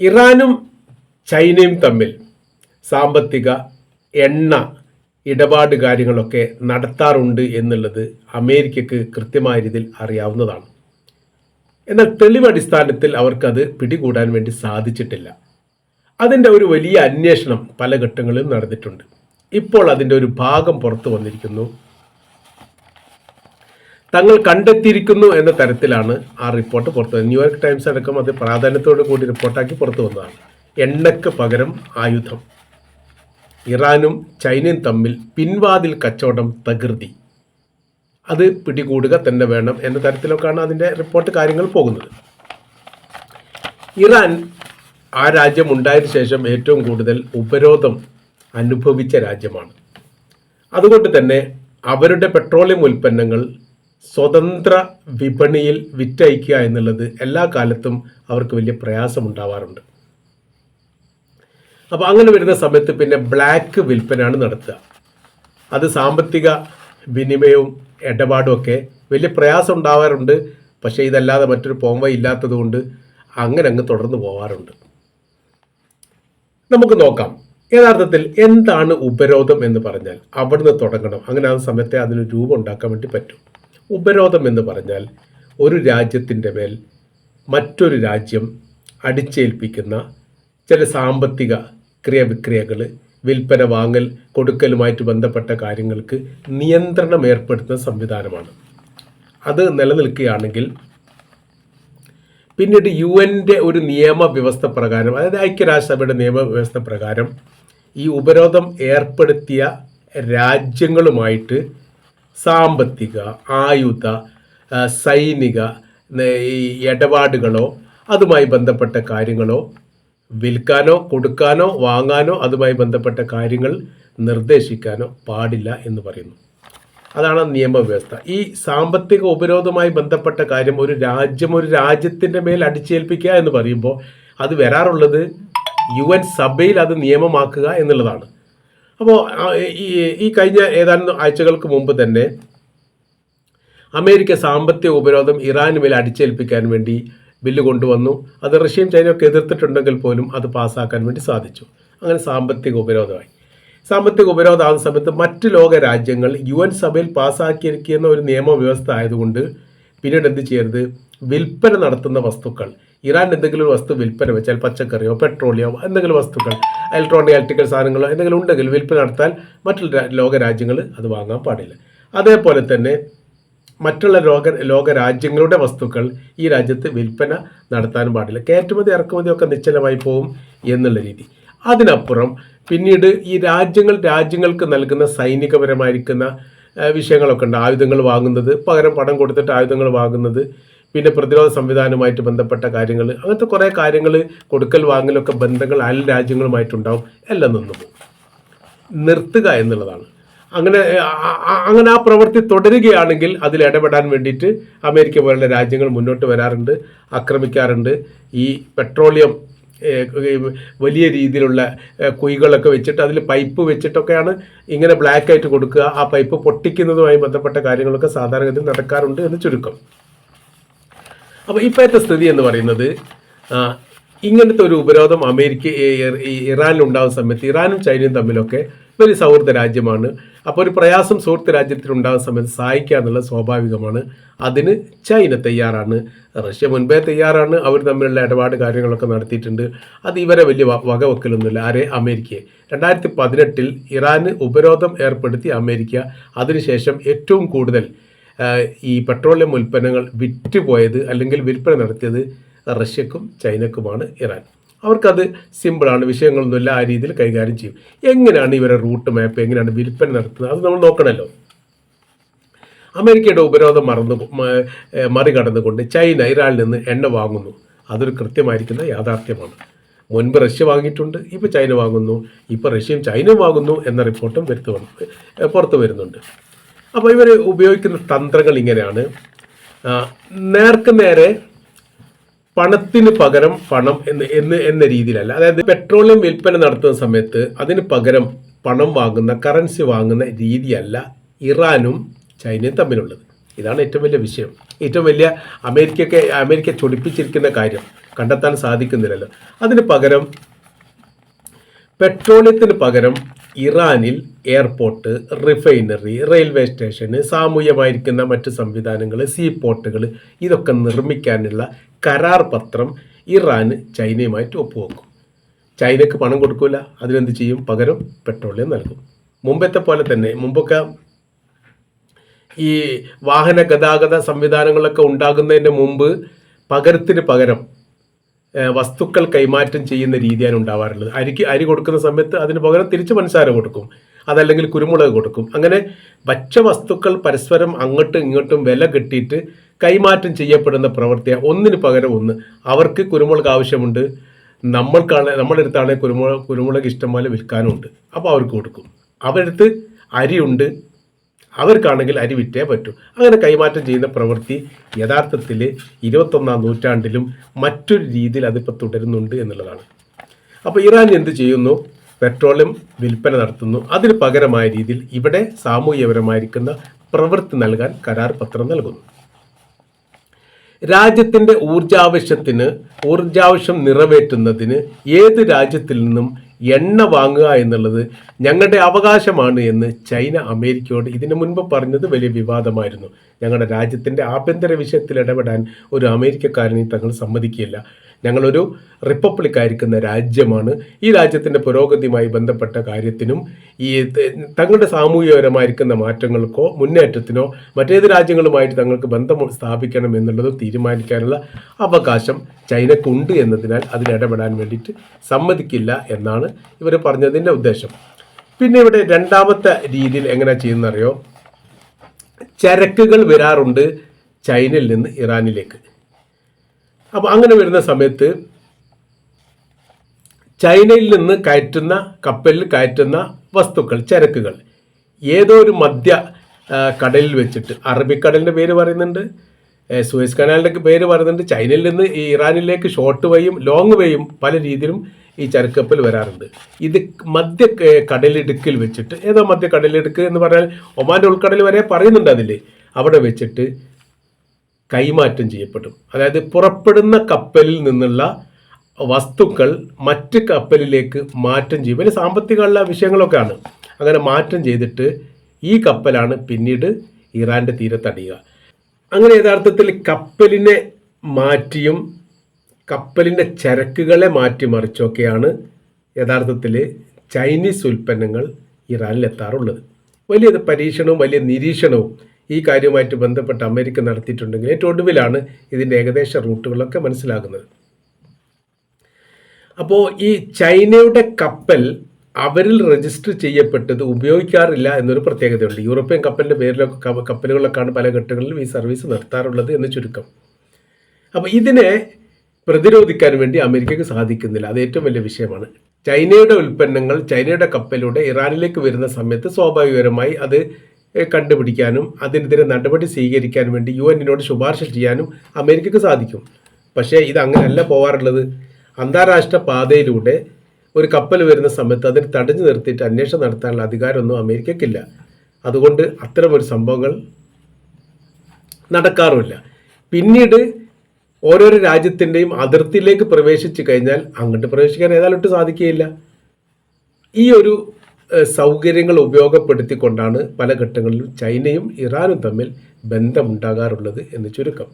ഇറാനും ചൈനയും തമ്മിൽ സാമ്പത്തിക എണ്ണ ഇടപാട് കാര്യങ്ങളൊക്കെ നടത്താറുണ്ട് എന്നുള്ളത് അമേരിക്കക്ക് കൃത്യമായ രീതിയിൽ അറിയാവുന്നതാണ്. എന്നാൽ തെളിവടിസ്ഥാനത്തിൽ അവർക്കത് പിടികൂടാൻ വേണ്ടി സാധിച്ചിട്ടില്ല. അതിന്റെ ഒരു വലിയ അന്വേഷണം പല ഘട്ടങ്ങളിലും നടന്നിട്ടുണ്ട്. ഇപ്പോൾ അതിന്റെ ഒരു ഭാഗം പുറത്തു വന്നിരിക്കുന്നു. തങ്ങൾ കണ്ടെത്തിയിരിക്കുന്നു എന്ന തരത്തിലാണ് ആ റിപ്പോർട്ട് പുറത്തു വന്നത് ന്യൂയോർക്ക് ടൈംസ് അടക്കം അത് പ്രാധാന്യത്തോടു കൂടി റിപ്പോർട്ടാക്കി പുറത്തു വന്നതാണ്. എണ്ണയ്ക്ക് പകരം ആയുധം. ഇറാനും ചൈനയും തമ്മിൽ പിൻവാതിൽ കച്ചവടം തകൃതി. അത് പിടികൂടുക തന്നെ വേണം എന്ന തരത്തിലൊക്കെയാണ് അതിന്റെ റിപ്പോർട്ട് കാര്യങ്ങൾ പോകുന്നത്. ഇറാൻ ആ രാജ്യം ഉണ്ടായതിനു ശേഷം ഏറ്റവും കൂടുതൽ ഉപരോധം അനുഭവിച്ച രാജ്യമാണ്. അതുകൊണ്ട് തന്നെ അവരുടെ പെട്രോളിയം ഉൽപ്പന്നങ്ങൾ സ്വതന്ത്ര വിപണിയിൽ വിറ്റയക്കുക എന്നുള്ളത് എല്ലാ കാലത്തും അവർക്ക് വലിയ പ്രയാസമുണ്ടാവാറുണ്ട്. അപ്പോൾ അങ്ങനെ വരുന്ന സമയത്ത് പിന്നെ ബ്ലാക്ക് വിൽപ്പനയാണ് നടത്തുക. അത് സാമ്പത്തിക വിനിമയവും ഇടപാടും ഒക്കെ വലിയ പ്രയാസം ഉണ്ടാവാറുണ്ട്. പക്ഷേ ഇതല്ലാതെ മറ്റൊരു പോംവ ഇല്ലാത്തതുകൊണ്ട് അങ്ങനെ അങ്ങ് തുടർന്ന് പോവാറുണ്ട്. നമുക്ക് നോക്കാം. യഥാർത്ഥത്തിൽ എന്താണ് ഉപരോധം എന്ന് പറഞ്ഞാൽ അവിടുന്ന് തുടങ്ങണം. അങ്ങനെ ആ സമയത്തെ അതിന് രൂപം ഉണ്ടാക്കാൻ വേണ്ടി പറ്റും. ഉപരോധം എന്ന് പറഞ്ഞാൽ ഒരു രാജ്യത്തിന്റെ മേൽ മറ്റൊരു രാജ്യം അടിച്ചേൽപ്പിക്കുന്ന ചില സാമ്പത്തിക ക്രിയവിക്രിയകൾ വിൽപ്പന വാങ്ങൽ കൊടുക്കലുമായിട്ട് ബന്ധപ്പെട്ട കാര്യങ്ങൾക്ക് നിയന്ത്രണം ഏർപ്പെടുത്തുന്ന സംവിധാനമാണ്. അത് നിലനിൽക്കുകയാണെങ്കിൽ പിന്നീട് യു എന്റെ ഒരു നിയമവ്യവസ്ഥ പ്രകാരം അതായത് ഐക്യരാഷ്ട്രസഭയുടെ നിയമവ്യവസ്ഥ പ്രകാരം ഈ ഉപരോധം ഏർപ്പെടുത്തിയ രാജ്യങ്ങളുമായിട്ട് സാമ്പത്തിക ആയുധ സൈനിക ഈ ഇടപാടുകളോ അതുമായി ബന്ധപ്പെട്ട കാര്യങ്ങളോ വിൽക്കാനോ കൊടുക്കാനോ വാങ്ങാനോ അതുമായി ബന്ധപ്പെട്ട കാര്യങ്ങൾ നിർദ്ദേശിക്കാനോ പാടില്ല എന്ന് പറയുന്നു. അതാണ് നിയമവ്യവസ്ഥ. ഈ സാമ്പത്തിക ഉപരോധമായി ബന്ധപ്പെട്ട കാര്യം ഒരു രാജ്യം ഒരു രാജ്യത്തിന്റെ മേൽ അടിച്ചേൽപ്പിക്കുക എന്ന് പറയുമ്പോൾ അത് വരാറുള്ളത് യു എൻ സഭയിൽ അത് നിയമമാക്കുക എന്നുള്ളതാണ്. അപ്പോൾ ഈ ഈ കഴിഞ്ഞ ഏതാനും ആഴ്ചകൾക്ക് മുമ്പ് തന്നെ അമേരിക്ക സാമ്പത്തിക ഉപരോധം ഇറാന് മേൽ അടിച്ചേൽപ്പിക്കാൻ വേണ്ടി ബില്ല് കൊണ്ടുവന്നു. അത് റഷ്യയും ചൈനയൊക്കെ എതിർത്തിട്ടുണ്ടെങ്കിൽ പോലും അത് പാസ്സാക്കാൻ വേണ്ടി സാധിച്ചു. അങ്ങനെ സാമ്പത്തിക ഉപരോധമായി. സാമ്പത്തിക ഉപരോധമാകുന്ന സമയത്ത് മറ്റ് ലോക രാജ്യങ്ങൾ യു എൻ സഭയിൽ പാസ്സാക്കിയിരിക്കുന്ന ഒരു നിയമവ്യവസ്ഥ ആയതുകൊണ്ട് പിന്നീട് എന്ത് ചെയ്യരുത്? വിൽപ്പന നടത്തുന്ന വസ്തുക്കൾ ഇറാൻ എന്തെങ്കിലും ഒരു വസ്തു വിൽപ്പന വെച്ചാൽ പച്ചക്കറിയോ പെട്രോളിയോ എന്തെങ്കിലും വസ്തുക്കൾ ഇലക്ട്രോണിക് ഇലക്ട്രിക്കൽ സാധനങ്ങളോ എന്തെങ്കിലും ഉണ്ടെങ്കിൽ വിൽപ്പന നടത്താൻ മറ്റുള്ള ലോക രാജ്യങ്ങൾ അത് വാങ്ങാൻ പാടില്ല. അതേപോലെ തന്നെ മറ്റുള്ള ലോക ലോക രാജ്യങ്ങളുടെ വസ്തുക്കൾ ഈ രാജ്യത്ത് വിൽപ്പന നടത്താൻ പാടില്ല. കയറ്റുമതി ഇറക്കുമതിയൊക്കെ നിശ്ചലമായി പോകും എന്നുള്ള രീതി. അതിനപ്പുറം പിന്നീട് ഈ രാജ്യങ്ങൾ രാജ്യങ്ങൾക്ക് നൽകുന്ന സൈനികപരമായിരിക്കുന്ന വിഷയങ്ങളൊക്കെ ഉണ്ട്. ആയുധങ്ങൾ വാങ്ങുന്നത് പകരം പണം കൊടുത്തിട്ട് ആയുധങ്ങൾ വാങ്ങുന്നത് പിന്നെ പ്രതിരോധ സംവിധാനവുമായിട്ട് ബന്ധപ്പെട്ട കാര്യങ്ങൾ അങ്ങനത്തെ കുറേ കാര്യങ്ങൾ കൊടുക്കൽ വാങ്ങലൊക്കെ ബന്ധങ്ങൾ അയൽ രാജ്യങ്ങളുമായിട്ടുണ്ടാവും. എല്ലാം നിന്നു പോകും. നിർത്തുക എന്നുള്ളതാണ്. അങ്ങനെ അങ്ങനെ ആ പ്രവൃത്തി തുടരുകയാണെങ്കിൽ അതിൽ ഇടപെടാൻ വേണ്ടിയിട്ട് അമേരിക്ക പോലുള്ള രാജ്യങ്ങൾ മുന്നോട്ട് വരാറുണ്ട് ആക്രമിക്കാറുണ്ട്. ഈ പെട്രോളിയം വലിയ രീതിയിലുള്ള കുഴികളൊക്കെ വെച്ചിട്ട് അതിൽ പൈപ്പ് വെച്ചിട്ടൊക്കെയാണ് ഇങ്ങനെ ബ്ലാക്ക് ആയിട്ട് കൊടുക്കുക. ആ പൈപ്പ് പൊട്ടിക്കുന്നതുമായി ബന്ധപ്പെട്ട കാര്യങ്ങളൊക്കെ സാധാരണഗതിയിൽ നടക്കാറുണ്ട് എന്ന് ചുരുക്കം. അപ്പോൾ ഇപ്പോഴത്തെ സ്ഥിതി എന്ന് പറയുന്നത് ഇങ്ങനത്തെ ഒരു ഉപരോധം അമേരിക്ക ഇറാനിൽ ഉണ്ടാകുന്ന സമയത്ത് ഇറാനും ചൈനയും തമ്മിലൊക്കെ വലിയ സൗഹൃദ രാജ്യമാണ്. അപ്പോൾ ഒരു പ്രയാസം സുഹൃത്ത് രാജ്യത്തിൽ ഉണ്ടാകുന്ന സമയത്ത് സഹായിക്കുക എന്നുള്ളത് സ്വാഭാവികമാണ്. അതിന് ചൈന തയ്യാറാണ്. റഷ്യ മുൻപേ തയ്യാറാണ്. അവർ തമ്മിലുള്ള ഇടപാട് കാര്യങ്ങളൊക്കെ നടത്തിയിട്ടുണ്ട്. അത് ഇവരെ വലിയ വകവെക്കലൊന്നുമില്ല. ആരെ? അമേരിക്കയെ. രണ്ടായിരത്തി പതിനെട്ടിൽ ഇറാന് ഉപരോധം ഏർപ്പെടുത്തി അമേരിക്ക. അതിനുശേഷം ഏറ്റവും കൂടുതൽ ഈ പെട്രോളിയം ഉൽപ്പന്നങ്ങൾ വിറ്റുപോയത് അല്ലെങ്കിൽ വിൽപ്പന നടത്തിയത് റഷ്യക്കും ചൈനക്കുമാണ് ഇറാൻ. അവർക്കത് സിമ്പിളാണ് വിഷയങ്ങളൊന്നുമില്ല ആ രീതിയിൽ കൈകാര്യം ചെയ്യും. എങ്ങനെയാണ് ഇവരുടെ റൂട്ട് മാപ്പ് എങ്ങനെയാണ് വിൽപ്പന നടത്തുന്നത്? അത് നമ്മൾ നോക്കണമല്ലോ. അമേരിക്കയുടെ ഉപരോധം മറന്നു മറികടന്നുകൊണ്ട് ചൈന ഇറാനിൽ നിന്ന് എണ്ണ വാങ്ങുന്നു. അതൊരു കൃത്യമായിരിക്കുന്ന യാഥാർത്ഥ്യമാണ്. മുൻപ് റഷ്യ വാങ്ങിയിട്ടുണ്ട് ഇപ്പോൾ ചൈന വാങ്ങുന്നു. ഇപ്പോൾ റഷ്യയും ചൈനയും വാങ്ങുന്നു എന്ന റിപ്പോർട്ടും വരുത്തു പുറത്തു വരുന്നുണ്ട്. അപ്പോൾ ഇവർ ഉപയോഗിക്കുന്ന തന്ത്രങ്ങൾ ഇങ്ങനെയാണ്. നേർക്ക് നേരെ പണത്തിന് പകരം പണം എന്ന് എന്ന് എന്ന രീതിയിലല്ല. അതായത് പെട്രോളിയം വിൽപ്പന നടത്തുന്ന സമയത്ത് അതിന് പകരം പണം വാങ്ങുന്ന കറൻസി വാങ്ങുന്ന രീതിയല്ല ഇറാനും ചൈനയും തമ്മിലുള്ളത്. ഇതാണ് ഏറ്റവും വലിയ വിഷയം. ഏറ്റവും വലിയ അമേരിക്കയ്ക്ക് അമേരിക്ക ചൊടിപ്പിച്ചിരിക്കുന്ന കാര്യം കണ്ടെത്താൻ സാധിക്കുന്നില്ലല്ലോ. അതിന് പകരം പെട്രോളിയത്തിന് പകരം ഇറാനിൽ എയർപോർട്ട് റിഫൈനറി റെയിൽവേ സ്റ്റേഷന് സാമൂഹ്യമായിരിക്കുന്ന മറ്റ് സംവിധാനങ്ങൾ സീ പോർട്ടുകൾ ഇതൊക്കെ നിർമ്മിക്കാനുള്ള കരാർ പത്രം ഇറാന് ചൈനയുമായിട്ട് ഒപ്പുവെക്കും ചൈനക്ക് പണം കൊടുക്കില്ല അതിനെന്ത് ചെയ്യും? പകരം പെട്രോളിയം നൽകും. മുമ്പത്തെ പോലെ തന്നെ മുമ്പൊക്കെ ഈ വാഹന ഗതാഗത സംവിധാനങ്ങളൊക്കെ ഉണ്ടാകുന്നതിന് മുമ്പ് പകരത്തിന് പകരം വസ്തുക്കൾ കൈമാറ്റം ചെയ്യുന്ന രീതിയാണ് ഉണ്ടാവാറുള്ളത്. അരിക്ക് അരി കൊടുക്കുന്ന സമയത്ത് അതിന് പകരം തിരിച്ച് പഞ്ചസാര കൊടുക്കും. അതല്ലെങ്കിൽ കുരുമുളക് കൊടുക്കും. അങ്ങനെ ഭക്ഷ്യവസ്തുക്കൾ പരസ്പരം അങ്ങോട്ടും ഇങ്ങോട്ടും വില കിട്ടിയിട്ട് കൈമാറ്റം ചെയ്യപ്പെടുന്ന പ്രവൃത്തിയാണ് ഒന്നിന് പകരം ഒന്ന്. അവർക്ക് കുരുമുളക് ആവശ്യമുണ്ട്. നമ്മൾക്കാണ് നമ്മുടെ കുരുമുളക് കുരുമുളക് ഇഷ്ടം പോലെ വിൽക്കാനുമുണ്ട്. അപ്പോൾ അവർക്ക് കൊടുക്കും. അവരടുത്ത് അരിയുണ്ട്. അവർക്കാണെങ്കിൽ അരി വിറ്റേ പറ്റൂ. അങ്ങനെ കൈമാറ്റം ചെയ്യുന്ന പ്രവൃത്തി യഥാർത്ഥത്തിൽ ഇരുപത്തൊന്നാം നൂറ്റാണ്ടിലും മറ്റൊരു രീതിയിൽ അതിപ്പോൾ തുടരുന്നുണ്ട് എന്നുള്ളതാണ്. അപ്പോൾ ഇറാൻ എന്ത് ചെയ്യുന്നു? പെട്രോളിയം വിൽപ്പന നടത്തുന്നു. അതിന് പകരമായ രീതിയിൽ ഇവിടെ സാമൂഹ്യപരമായിരിക്കുന്ന പ്രവൃത്തി നൽകാൻ കരാർ പത്രം നൽകുന്നു. രാജ്യത്തിന്റെ ഊർജാവശ്യത്തിന് ഊർജാവശ്യം നിറവേറ്റുന്നതിന് ഏത് രാജ്യത്തിൽ നിന്നും എണ്ണ വാങ്ങുക എന്നുള്ളത് ഞങ്ങളുടെ അവകാശമാണ് എന്ന് ചൈന അമേരിക്കയോട് ഇതിനു മുൻപ് പറഞ്ഞത് വലിയ വിവാദമായിരുന്നു. ഞങ്ങളുടെ രാജ്യത്തിന്റെ ആഭ്യന്തര വിഷയത്തിൽ ഇടപെടാൻ ഒരു അമേരിക്കക്കാരനെയും തങ്ങൾ സമ്മതിക്കില്ല. ഞങ്ങളൊരു റിപ്പബ്ലിക് ആയിരിക്കുന്ന രാജ്യമാണ്. ഈ രാജ്യത്തിന്റെ പുരോഗതിയുമായി ബന്ധപ്പെട്ട കാര്യത്തിനും ഈ തങ്ങളുടെ സാമൂഹികപരമായിരിക്കുന്ന മാറ്റങ്ങൾക്കോ മുന്നേറ്റത്തിനോ മറ്റേത് രാജ്യങ്ങളുമായിട്ട് തങ്ങൾക്ക് ബന്ധം സ്ഥാപിക്കണം എന്നുള്ളത് തീരുമാനിക്കാനുള്ള അവകാശം ചൈനക്കുണ്ട് എന്നതിനാൽ അതിലിടപെടാൻ വേണ്ടിയിട്ട് സമ്മതിക്കില്ല എന്നാണ് ഇവർ പറഞ്ഞതിന്റെ ഉദ്ദേശം. പിന്നെ ഇവിടെ രണ്ടാമത്തെ രീതിയിൽ എങ്ങനെ ചെയ്യുന്നറിയോ? ചരക്കുകൾ വരാറുണ്ട് ചൈനയിൽ നിന്ന് ഇറാനിലേക്ക്. അപ്പോൾ അങ്ങനെ വരുന്ന സമയത്ത് ചൈനയിൽ നിന്ന് കയറ്റുന്ന കപ്പലിൽ കയറ്റുന്ന വസ്തുക്കൾ ചരക്കുകൾ ഏതോ ഒരു മധ്യ കടലിൽ വെച്ചിട്ട് അറബിക്കടലിന്റെ പേര് പറയുന്നുണ്ട്. സൂയസ് കനാലിന്റെ പേര് പറയുന്നുണ്ട് ചൈനയിൽ നിന്ന് ഈ ഇറാനിലേക്ക് ഷോർട്ട് വേയും ലോങ് വേയും പല രീതിയിലും ഈ ചരക്കപ്പൽ വരാറുണ്ട്. ഇത് മധ്യ കടലിടുക്കിൽ വെച്ചിട്ട് ഏതോ മധ്യ കടലിടുക്ക് എന്ന് പറഞ്ഞാൽ ഒമാന്റെ ഉൾക്കടൽ വരെ പറയുന്നുണ്ട് അതിൽ അവിടെ വെച്ചിട്ട് കൈമാറ്റം ചെയ്യപ്പെടും. അതായത് പുറപ്പെടുന്ന കപ്പലിൽ നിന്നുള്ള വസ്തുക്കൾ മറ്റ് കപ്പലിലേക്ക് മാറ്റം ചെയ്യും. വലിയ സാമ്പത്തികമുള്ള വിഷയങ്ങളൊക്കെയാണ്. അങ്ങനെ മാറ്റം ചെയ്തിട്ട് ഈ കപ്പലാണ് പിന്നീട് ഇറാന്റെ തീരത്തടിയുക. അങ്ങനെ യഥാർത്ഥത്തിൽ കപ്പലിനെ മാറ്റിയും കപ്പലിന്റെ ചരക്കുകളെ മാറ്റിമറിച്ചൊക്കെയാണ് യഥാർത്ഥത്തിൽ ചൈനീസ് ഉൽപ്പന്നങ്ങൾ ഇറാനിൽ എത്താറുള്ളത് വലിയ പരീക്ഷണവും വലിയ നിരീക്ഷണവും ഈ കാര്യവുമായിട്ട് ബന്ധപ്പെട്ട് അമേരിക്ക നടത്തിയിട്ടുണ്ടെങ്കിൽ ഏറ്റവും ഒടുവിലാണ് ഇതിന്റെ ഏകദേശ റൂട്ടുകളൊക്കെ മനസ്സിലാകുന്നത്. അപ്പോൾ ഈ ചൈനയുടെ കപ്പൽ അവരിൽ രജിസ്റ്റർ ചെയ്യപ്പെട്ടത് ഉപയോഗിക്കാറില്ല എന്നൊരു പ്രത്യേകതയുണ്ട്. യൂറോപ്യൻ കപ്പലിന്റെ പേരിലൊക്കെ കപ്പലുകളൊക്കെയാണ് പല ഘട്ടങ്ങളിലും ഈ സർവീസ് നിർത്താറുള്ളത് എന്ന് ചുരുക്കം. അപ്പോൾ ഇതിനെ പ്രതിരോധിക്കാൻ വേണ്ടി അമേരിക്കയ്ക്ക് സാധിക്കുന്നില്ല. അത് ഏറ്റവും വലിയ വിഷയമാണ്. ചൈനയുടെ ഉൽപ്പന്നങ്ങൾ ചൈനയുടെ കപ്പലിലൂടെ ഇറാനിലേക്ക് വരുന്ന സമയത്ത് സ്വാഭാവികപരമായി അത് കണ്ടുപിടിക്കാനും അതിനെതിരെ നടപടി സ്വീകരിക്കാൻ വേണ്ടി യു എന്നിനോട് ശുപാർശ ചെയ്യാനും അമേരിക്കയ്ക്ക് സാധിക്കും. പക്ഷേ ഇത് അങ്ങനെയല്ല പോവാറുള്ളത്. അന്താരാഷ്ട്ര പാതയിലൂടെ ഒരു കപ്പൽ വരുന്ന സമയത്ത് അതിന് തടഞ്ഞു നിർത്തിയിട്ട് അന്വേഷണം നടത്താനുള്ള അധികാരമൊന്നും അമേരിക്കയ്ക്കില്ല. അതുകൊണ്ട് അത്തരമൊരു സംഭവങ്ങൾ നടക്കാറുമില്ല. പിന്നീട് ഓരോരോ രാജ്യത്തിന്റെയും അതിർത്തിയിലേക്ക് പ്രവേശിച്ചു കഴിഞ്ഞാൽ അങ്ങോട്ട് പ്രവേശിക്കാൻ ഏതായാലും സാധിക്കുകയില്ല. ഈ ഒരു സൗകര്യങ്ങൾ ഉപയോഗപ്പെടുത്തിക്കൊണ്ടാണ് പല ഘട്ടങ്ങളിലും ചൈനയും ഇറാനും തമ്മിൽ ബന്ധമുണ്ടാകാറുള്ളത് എന്ന് ചുരുക്കം.